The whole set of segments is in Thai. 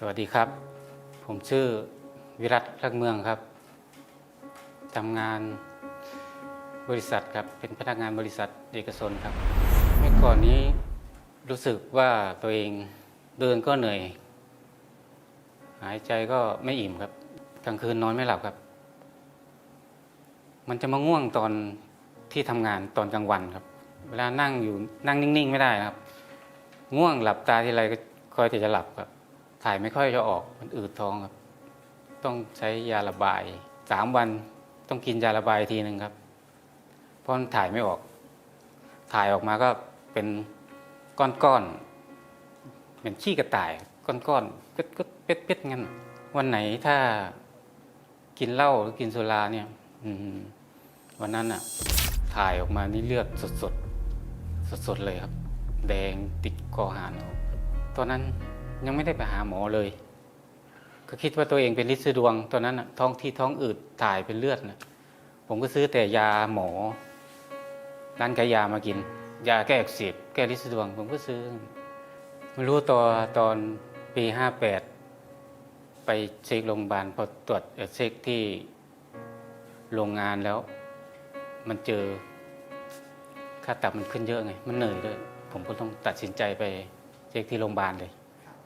สวัสดีครับ ผมชื่อวิรัตรักเมืองครับทำงานบริษัทครับ เป็นพนักงานบริษัทเอกชนครับ เมื่อก่อนนี้รู้สึกว่าตัวเองเดินก็เหนื่อย หายใจก็ไม่อิ่มครับ กลางคืนนอนไม่หลับครับ มันจะมาง่วงตอนที่ทำงานตอนกลางวันครับ เวลานั่งอยู่นั่งนิ่ง ๆ ไม่ได้นะครับ ง่วงหลับตาทีไรก็คอยแต่จะหลับครับ ถ่ายไม่ค่อยจะออกมันอืดท้องครับ ต้องใช้ยาระบายสามวันต้องกินยาระบายทีหนึ่งครับ เพราะมันถ่ายไม่ออก ถ่ายออกมาก็เป็นก้อนๆเป็นขี้กระต่ายก้อนๆก็ก็เป็ดงั้น วันไหนถ้ากินเหล้าหรือกินสุราเนี่ย อืวันนั้นอะ ถ่ายออกมานี่เลือดสดๆสดๆเลยครับ แดงติดคอหานตอนนั้น ยังไม่ได้ไปหาหมอเลย ก็คิดว่าตัวเองเป็นลิซิดวง ตอนนั้นท้องที่ท้องอืดถ่ายเป็นเลือดนะผมก็ซื้อแต่ยาหมอร้านขายยามากิน ยาแก้อักเสบแก้ลิซิดวง ผมก็ซื้อไม่รู้ตัวตอนปีห้าแปดไปเช็คโรงพยาบาลพอตรวจเอ่อเช็คที่โรงงานแล้ว มันเจอค่าตับมันขึ้นเยอะไง มันเหนื่อยด้วย ผมก็ต้องตัดสินใจไปเช็คที่โรงพยาบาลเลย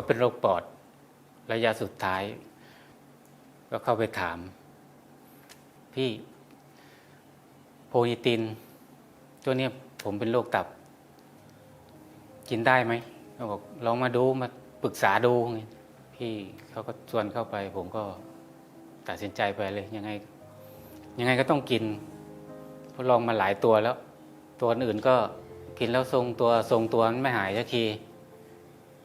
ก็เป็นโรคปอดระยะสุดท้าย ก็เข้าไปถาม พี่โพนิติน ตัวนี้ผมเป็นโรคตับ กินได้ไหมเขาบอกลองมาดูมาปรึกษาดูพี่เขาก็ชวนเข้าไป ผมก็ตัดสินใจไปเลยยังไง ยังไงก็ต้องกินเพราะลองมาหลายตัวแล้ว ตัวอื่นก็กินแล้วทรงตัวทรงตัวมันไม่หายสักที